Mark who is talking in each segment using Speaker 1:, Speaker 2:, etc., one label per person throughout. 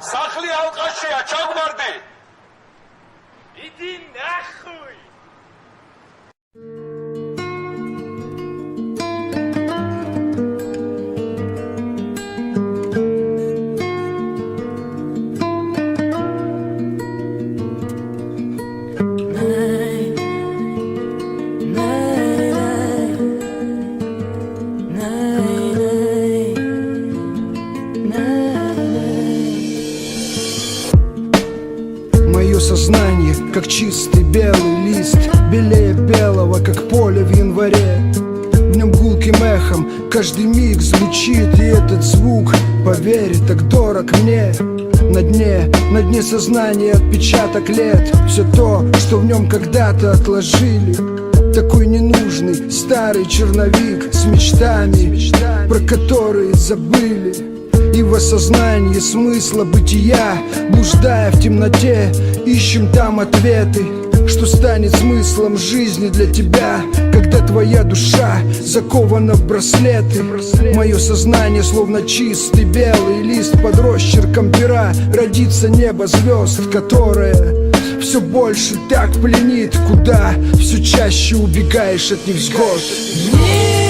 Speaker 1: სახლი ალყაშია ჩაგვარდი.
Speaker 2: იდი ნახუი.
Speaker 3: Мое сознание, как чистый белый лист Белее белого, как поле в январе. В нем гулким эхом каждый миг звучит И этот звук, поверь, так дорог мне. На дне, на дне сознания отпечаток лет Все то, что в нем когда-то отложили. Такой ненужный старый черновик с мечтами Про которые забыли и в осознании смысла бытия Блуждая в темноте, ищем там ответы Что станет смыслом жизни для тебя Когда твоя душа закована в браслеты. Мое сознание словно чистый белый лист Под росчерком пера родится небо звезд Которое все больше так пленит Куда все чаще убегаешь от невзгод.
Speaker 4: Небо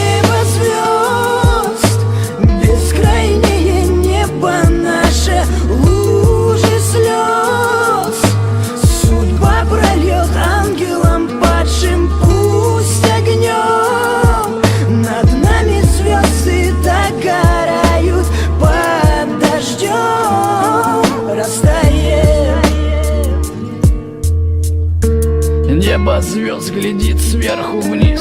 Speaker 4: Звезд
Speaker 5: глядит сверху вниз.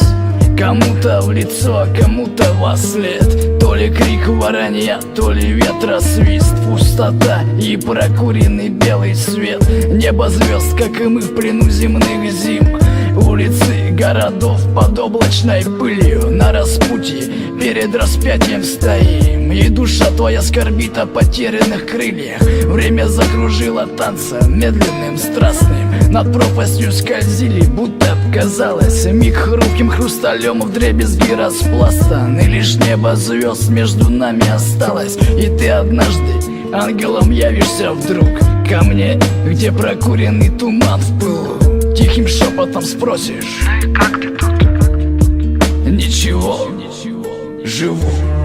Speaker 5: Кому-то в лицо, кому-то во след. То ли крик воронья, то ли ветра свист Пустота и прокуренный белый свет. Небо звезд, как и мы в плену земных зим Улицы городов под облачной пылью. На распутье перед распятием стоим. И душа твоя скорбит о потерянных крыльях. Время закружило танцем медленным, страстным. Над пропастью скользили, будто казалось Миг хрупким хрусталем в дребезги распластан. И лишь небо звезд между нами осталось. И ты однажды ангелом явишься вдруг Ко мне, где прокуренный туман в пылу Тихим шепотом спросишь Как ты тут? Ничего, живу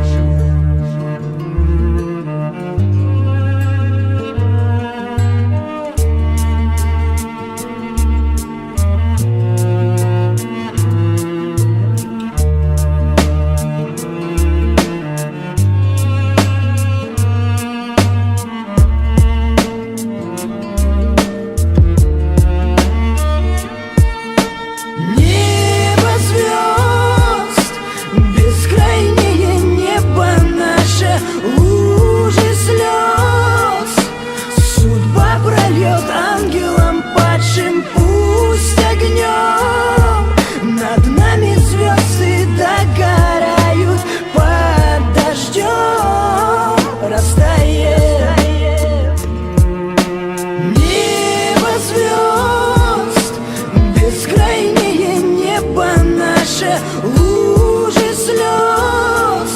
Speaker 4: лужи слез.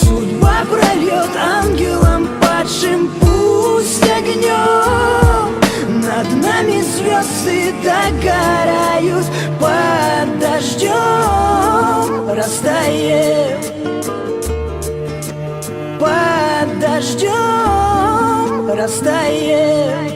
Speaker 4: Судьба прольет ангелам падшим пусть огнем. Над нами звезды догорают под дождем, растает. Под дождем растает